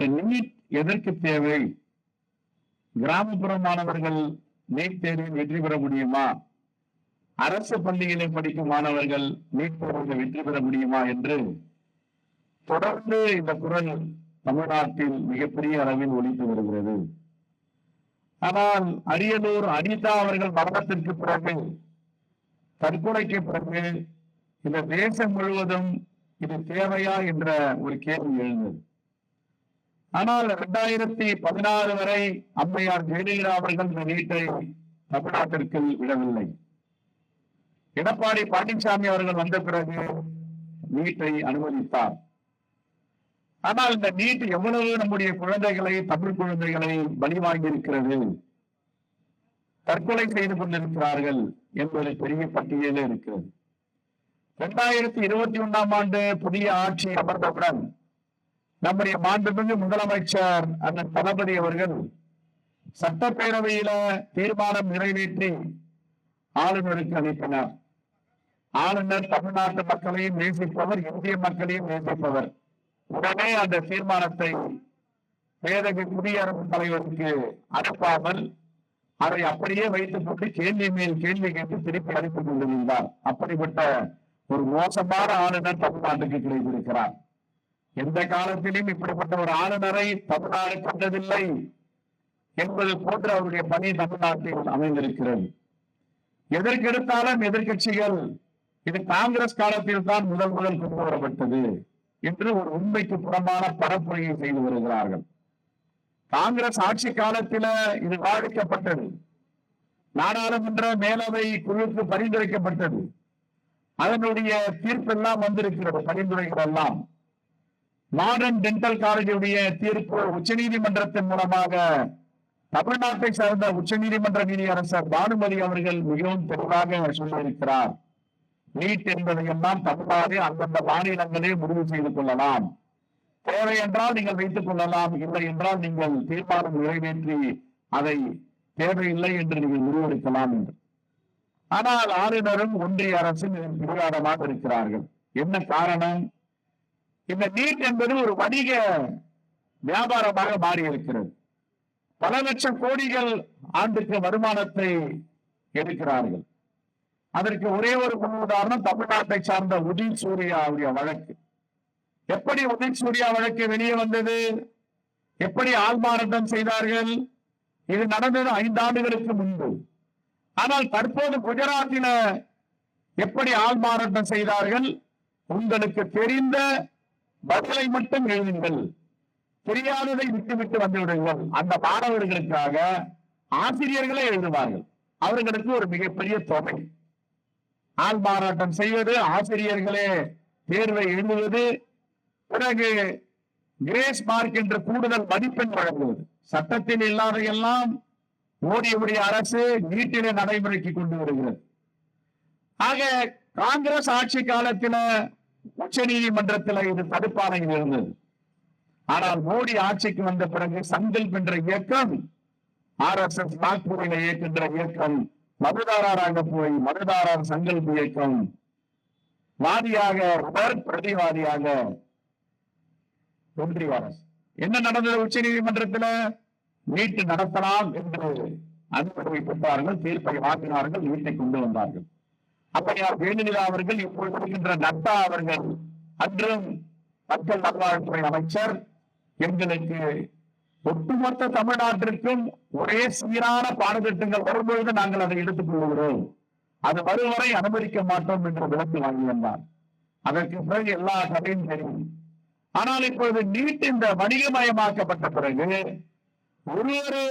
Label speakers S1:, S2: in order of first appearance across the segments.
S1: NEET எதற்கு தேவை? கிராமப்புற மாணவர்கள் நீட் தேர்வில் வெற்றி பெற முடியுமா? அரசு பள்ளிகளில் படிக்கும் மாணவர்கள் நீட் தேர்வில் வெற்றி பெற முடியுமா என்று தொடர்ந்து இந்த குரல் தமிழ்நாட்டில் மிகப்பெரிய அளவில் ஒழித்து வருகிறது. ஆனால் அரியலூர் அனிதா அவர்கள் மரணத்திற்கு பிறகு தற்கொலைக்கு பிறகு இந்த தேசம் முழுவதும் இது தேவையா என்ற ஒரு கேள்வி எழுந்தது. ஆனால் இரண்டாயிரத்தி பதினாறு வரை அம்மையார் ஜெயலலிதா அவர்கள் இந்த நீட்டை தமிழ்நாட்டிற்கு விடவில்லை. எடப்பாடி பழனிசாமி அவர்கள் வந்த பிறகு நீட்டை அனுமதித்தார். ஆனால் இந்த நீட் எவ்வளவு நம்முடைய குழந்தைகளை தமிழ் குழந்தைகளை பலி வாங்கியிருக்கிறது தற்கொலை செய்து கொண்டிருக்கிறார்கள் என்பது பெரிய பட்டியலே இருக்கிறது. இரண்டாயிரத்தி இருபத்தி ஒண்ணாம் ஆண்டு புதிய ஆட்சி அமர்ந்தவுடன் நம்முடைய மாண்புமிகு முதலமைச்சர் அண்ணன் தளபதி அவர்கள் சட்டப்பேரவையில தீர்மானம் நிறைவேற்றி ஆளுநருக்கு அனுப்பினார். ஆளுநர் தமிழ்நாட்டு மக்களையும் நேசிப்பவர் இந்திய மக்களையும் நேசிப்பவர். உடனே அந்த தீர்மானத்தை மேதகு குடியரசு தலைவருக்கு அனுப்பாமல் அதை அப்படியே வைத்துக் கொண்டு கேள்வி மேல் கேள்வி கேட்டு திருப்பி அனுப்பிக் கொண்டிருந்தார். அப்படிப்பட்ட ஒரு மோசமான ஆளுநர் தமிழ்நாட்டுக்கு கிடைத்திருக்கிறார். எந்த காலத்திலும் இப்படிப்பட்ட ஒரு ஆளுநரை தமிழ்நாடு கண்டதில்லை என்பது போன்ற அவருடைய பணி தமிழ்நாட்டில் அமைந்திருக்கிறது. எதற்கெடுத்தாலும் எதிர்க்கட்சிகள் இது காங்கிரஸ் காலத்தில் தான் முதல் முதல் கொண்டு வரப்பட்டது என்று ஒரு உண்மைக்கு புறமான பரப்புரையை செய்து வருகிறார்கள். காங்கிரஸ் ஆட்சி காலத்தில இது பாதிக்கப்பட்டது. நாடாளுமன்ற மேலவை குழுக்கு பரிந்துரைக்கப்பட்டது. அதனுடைய தீர்ப்பெல்லாம் வந்திருக்கிறது பரிந்துரைகள் எல்லாம் மாடர்ன் டென்டல் காலேஜுடைய தீர்ப்பு உச்சநீதிமன்றத்தின் மூலமாக தமிழ்நாட்டை சார்ந்த உச்சநீதிமன்ற நீதியரசர் பானுமதி அவர்கள் மிகவும் தெளிவாக சொல்லியிருக்கிறார். நீட் என்பதையெல்லாம் தமிழ்நாடு அந்தந்த மாநிலங்களே முடிவு செய்து கொள்ளலாம். தேவை என்றால் நீங்கள் வைத்துக் கொள்ளலாம் இல்லை என்றால் நீங்கள் தீர்மானம் நிறைவேற்றி அதை தேவையில்லை என்று நீங்கள் முடிவெடுக்கலாம் என்று. ஆனால் ஆளுநரும் ஒன்றிய அரசும் இதன் பிடிவாதமாக இருக்கிறார்கள். என்ன காரணம்? இந்த நீட் என்பது ஒரு வணிக வியாபாரமாக மாறி இருக்கிறது பல லட்சம் கோடிகள் ஆண்டுக்கு வருமானத்தை எடுக்கிறார்கள். அதற்கு ஒரே ஒரு உதாரணம் தமிழ்நாட்டை சார்ந்த உதித் சூர்யாவுடைய வழக்கு. எப்படி உதில் சூர்யா வழக்கு வெளியே வந்தது? எப்படி ஆள்மாறாட்டம் செய்தார்கள்? இது நடந்தது ஐந்து ஆண்டுகளுக்கு முன்பு. ஆனால் தற்போது குஜராத்தில எப்படி ஆள்மாறாட்டம் செய்தார்கள்? உங்களுக்கு தெரிந்த பதிலை மட்டும் எழுதுங்கள். தெரியாததை விட்டுவிட்டு வந்துவிடுங்கள். அந்த மாணவர்களுக்காக ஆசிரியர்களே எழுதுவார்கள். அவர்களுக்கு ஒரு மிகப்பெரிய தொகை. ஆள் மாறாட்டம் செய்வது ஆசிரியர்களே தேர்வை எழுதுவது பிறகு கிரேஸ் மார்க் என்ற கூடுதல் மதிப்பெண் வழங்குவது. சட்டத்தில் இல்லாதையெல்லாம் மோடியுடைய அரசு நீட்டிலே நடைமுறைக்கு கொண்டு வருகிறது. ஆக காங்கிரஸ் ஆட்சி காலத்தில உச்ச நீதிமன்றத்தில் இது தடுப்பாணையில் இருந்தது. ஆனால் மோடி ஆட்சிக்கு வந்த பிறகு சங்கல்ப் என்ற இயக்கம் ஆர் எஸ் எஸ் நாக்பூரில் இயக்கின்ற இயக்கம் மதுதாரராக போய் மதுதாரர் சங்கல்ப் இயக்கம் வாதியாக பிரதிவாதியாக ஒன்றிய என்ன நடந்தது உச்ச நீதிமன்றத்தில் நீட்டு நடத்தலாம் என்று அனுமதி பெற்றார்கள் தீர்ப்பை மாற்றினார்கள் நீட்டை கொண்டு வந்தார்கள். அப்படியா வேணுநிலா அவர்கள் இப்பொழுது இருக்கின்ற நட்டா அவர்கள் அன்றும் மக்கள் நல்வாழ்வுத்துறை அமைச்சர் எங்களுக்கு ஒட்டுமொத்த தமிழ்நாட்டிற்கும் ஒரே சீரான பாடத்திட்டங்கள் வரும்பொழுது நாங்கள் அதை எடுத்துக் கொள்கிறோம். அது வரும் வரை அனுமதிக்க மாட்டோம் என்று விளக்கு வாங்கியிருந்தார் அதற்கு பிறகு எல்லா கதையும் தெரியும். ஆனால் இப்பொழுது நீட் இந்த வணிகமயமாக்கப்பட்ட பிறகு ஒரு ஒரு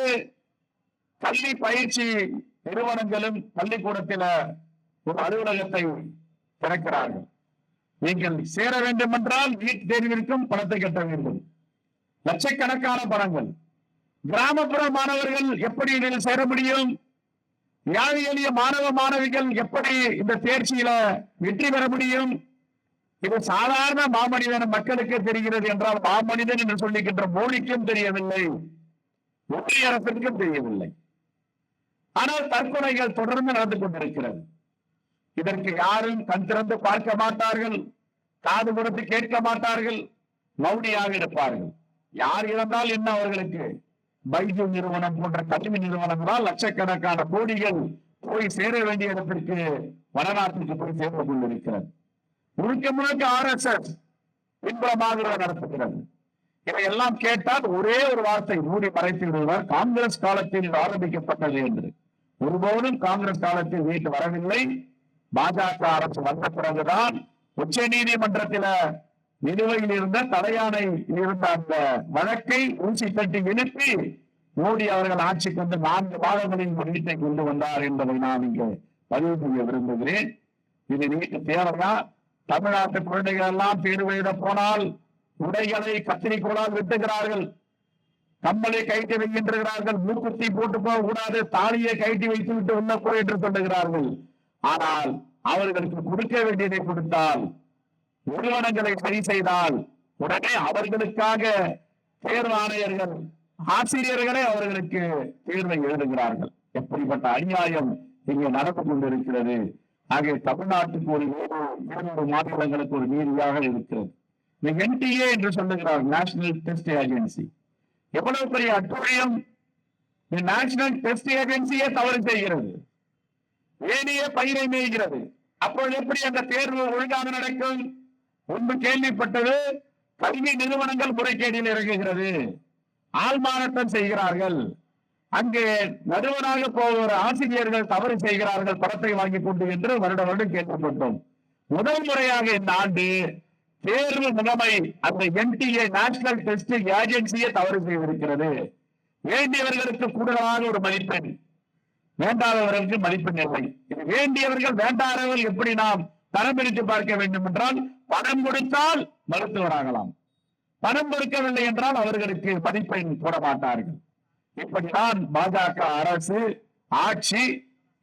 S1: கல்வி பயிற்சி நிறுவனங்களும் பள்ளிக்கூடத்தில ஒரு அலுவலகத்தை திறக்கிறார்கள். நீங்கள் சேர வேண்டும் என்றால் நீட் தேர்விற்கும் பணத்தை கட்ட வேண்டும். லட்சக்கணக்கான பணங்கள். கிராமப்புற மாணவர்கள் எப்படி இதில் சேர முடியும்? ஏழை எளிய மாணவ மாணவிகள் எப்படி இந்த தேர்ச்சியில வெற்றி பெற முடியும்? இது சாதாரண மாமனிதன் மக்களுக்கு தெரிகிறது என்றால் மாமனிதன் என்று சொல்லுகின்ற மோடிக்கும் தெரியவில்லை. ஒன்றிய அரசிற்கும் தெரியவில்லை. ஆனால் தற்கொலைகள் தொடர்ந்து நடந்து கொண்டிருக்கிறது. இதற்கு யாரும் கண் திறந்து பார்க்க மாட்டார்கள் காது கொடுத்து கேட்க மாட்டார்கள் மௌனியாக இருப்பார்கள். யார் இருந்தால் என்ன அவர்களுக்கு? பைஜு நிறுவனம் போன்ற கல்வி நிறுவனங்களால் லட்சக்கணக்கான கோடிகள் போய் சேர வேண்டிய இடத்திற்கு வடநாட்டுக்கு போய் சேர்ந்து கொண்டிருக்கிறது முழுக்க முழுக்க ஆர் எஸ் எஸ் பின்புறமாக நடத்துகிறது. இதையெல்லாம் கேட்டால் ஒரே ஒரு வார்த்தை மூடி மறைத்து விடுவார். காங்கிரஸ் காலத்தில் ஆரம்பிக்கப்பட்டது என்று. ஒருபோதும் காங்கிரஸ் காலத்தில் வீட்டு வரவில்லை. பாஜக அரசு வந்த பிறகுதான் உச்ச நீதிமன்றத்தில நிலுவையில் இருந்த தலையானை இருந்த அந்த வழக்கை ஊசி தட்டி எழுப்பி மோடி அவர்கள் ஆட்சிக்கு வந்து நான்கு மாதங்களில் ஒரு கொண்டு வந்தார் என்பதை நான் இங்கு பதிவு செய்ய விரும்புகிறேன். இது நீட்டு தேவையா? தமிழ்நாட்டு குழந்தைகள் எல்லாம் தேர்வெழுத போனால் உடைகளை கத்திரிக்கோளால் வெட்டுகிறார்கள். கம்பளை கைட்டி வைக்கின்றார்கள் மூக்குத்தி போட்டு போக கூடாது தாலியை கைட்டி வைத்து விட்டு உள்ள போய் என்று சொல்லுகிறார்கள். ஆனால் அவர்களுக்கு கொடுக்க வேண்டியதை கொடுத்தால் நிறுவனங்களை சரி செய்தால் உடனே அவர்களுக்காக தேர்வு ஆணையர்கள் ஆசிரியர்களே அவர்களுக்கு தேர்வை எழுதுகிறார்கள். எப்படிப்பட்ட அநியாயம் இங்கே நடந்து கொண்டிருக்கிறது. ஆகிய தமிழ்நாட்டுக்கு ஒரு இரண்டு மாநிலங்களுக்கு ஒரு நீதியாக இருக்கிறது. இந்த என்டிஏ என்று சொல்லுகிறார் நேஷனல் டெஸ்ட் ஏஜென்சி எவ்வளவு பெரிய அட்டுழியம்? நேஷனல் டெஸ்ட் ஏஜென்சியே தவறு செய்கிறது. ஏனைய பயிரை மேய்கிறது. அப்பொழுது எப்படி அந்த தேர்வு ஒழுங்காக நடக்கும்? முன்பு கேள்விப்பட்டது கல்வி நிறுவனங்கள் முறைகேடில் இறங்குகிறது. ஆள்மானத்தம் செய்கிறார்கள். அங்கே நடுவனாக போகிற ஆசிரியர்கள் தவறு செய்கிறார்கள் படத்தை வாங்கி கொண்டு என்று வருட வருடம் கேட்கப்பட்டோம். முதல் முறையாக இந்த ஆண்டு தேர்வு முகமை அந்த என்டிஏ நேஷனல் டெஸ்டிங் ஏஜென்சியே தவறு செய்திருக்கிறது. வேண்டியவர்களுக்கு கூடுதலான ஒரு மதிப்பெண். வேண்டாதவர்களுக்கு மதிப்பெண் இல்லை இது வேண்டியவர்கள் வேண்டாதவர்கள் எப்படி நாம் தரம் பிரித்து பார்க்க வேண்டும் என்றால் பணம் கொடுத்தால் மருத்துவராகலாம். பணம் கொடுக்கவில்லை என்றால் அவர்களுக்கு மதிப்பெண் போட மாட்டார்கள் இப்படிதான் பாஜக அரசு ஆட்சி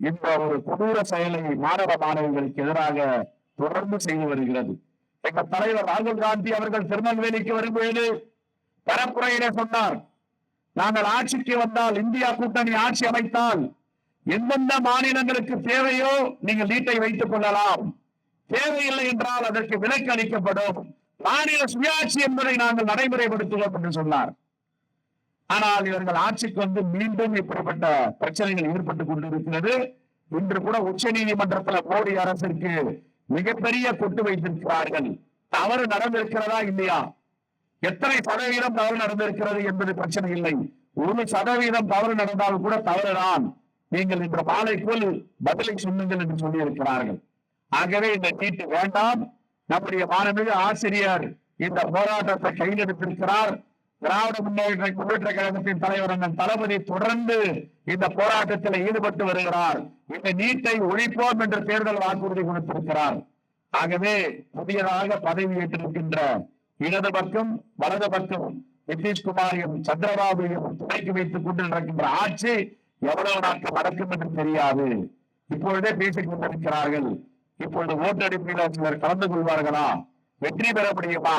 S1: இந்த ஒரு கொடூர செயலை மாணவ மாணவிகளுக்கு எதிராக தொடர்ந்து செய்து வருகிறது. எங்கள் தலைவர் ராகுல் காந்தி அவர்கள் திருநெல்வேலிக்கு வரும்போது பரப்புரையிலே சொன்னார் நாங்கள் ஆட்சிக்கு வந்தால் இந்தியா கூட்டணி ஆட்சி அமைத்தால் எந்தெந்த மாநிலங்களுக்கு தேவையோ நீங்கள் நீட்டை வைத்துக் கொள்ளலாம். தேவையில்லை என்றால் அதற்கு விலக்கு அளிக்கப்படும். மாநில சுயாட்சி என்பதை நாங்கள் நடைமுறைப்படுத்துவோம் என்று சொன்னார். ஆனால் இவர்கள் ஆட்சிக்கு வந்து மீண்டும் இப்படிப்பட்ட பிரச்சனைகள் ஏற்பட்டுக் கொண்டிருக்கிறது. இன்று கூட உச்ச நீதிமன்றத்தில் மோடி அரசிற்கு மிகப்பெரிய கொட்டு வைத்திருக்கிறார்கள். தவறு நடந்திருக்கிறதா இல்லையா? எத்தனை சதவீதம் தவறு நடந்திருக்கிறது என்பது பிரச்சனை இல்லை. ஒரு சதவீதம் தவறு நடந்தாலும் கூட தவறுதான். நீங்கள் இந்த மாலைக்குள் பதிலை சொல்லுங்கள் என்று சொல்லி இருக்கிறார்கள் ஆகவே இந்த நீட்டு வேண்டாம். நம்முடைய மாணவிக ஆசிரியர் இந்த போராட்டத்தை கையில் திராவிட முன்னேற்ற முன்னேற்ற கழகத்தின் தலைவர் அண்ணன் தளபதி தொடர்ந்து இந்த போராட்டத்தில் ஈடுபட்டு வருகிறார். இந்த நீட்டை ஒழிப்போம் என்று தேர்தல் வாக்குறுதி கொடுத்திருக்கிறார். ஆகவே புதியதாக பதவி ஏற்றிருக்கின்ற இடது பக்கம் வலது பக்கம் நிதிஷ்குமாரையும் சந்திரபாபுவையும் துணைக்கு வைத்துக் கொண்டு நடக்கின்ற ஆட்சி எவ்வளவு நாட்கள் நடக்கும் என்று தெரியாது. இப்பொழுதே பேசிக் கொண்டிருக்கிறார்கள். இப்பொழுது ஓட்டெடுப்பில் சிலர் கலந்து கொள்வார்களா? வெற்றி பெற முடியுமா?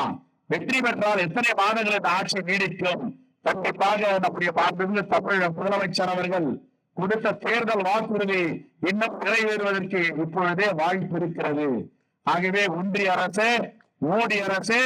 S1: வெற்றி பெற்றால் எத்தனை மாதங்கள் இந்த ஆட்சி நீடிக்கும்? கண்டிப்பாக நம்முடைய மாண்புமிகு தமிழக முதலமைச்சர் அவர்கள் கொடுத்த தேர்தல் வாக்குறுதி இன்னும் நிறைவேறுவதற்கு இப்பொழுதே வாய்ப்பு இருக்கிறது. ஆகவே ஒன்றிய அரசு மோடி அரசு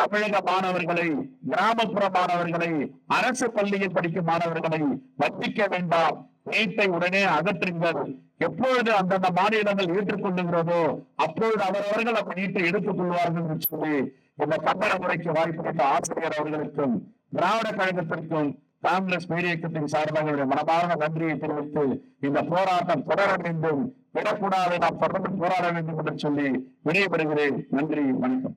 S1: தமிழக மாணவர்களை கிராமப்புற மாணவர்களை அரசு பள்ளியில் படிக்கும் மாணவர்களை வஞ்சிக்க வேண்டாம். நீட்டை உடனே அகற்றுங்கள். எப்பொழுது அந்தந்த மாநிலங்கள் ஏற்றுக்கொள்ளுகிறதோ அப்பொழுது அவரவர்கள் அப்ப நீட்டை எடுத்துக் கொள்வார்கள் சொல்லி இந்த கட்டண முறைக்கு வாய்ப்பு ஆசிரியர் அவர்களுக்கும் திராவிட கழகத்திற்கும் காங்கிரஸ் பேரியக்கத்தின் சார்பாக என்னுடைய மனமார்ந்த நன்றியை தெரிவித்து இந்த போராட்டம் தொடர வேண்டும். விடக்கூடாது நாம் தொடர்ந்து போராட வேண்டும் என்று சொல்லி விடைபெறுகிறேன். நன்றி வணக்கம்.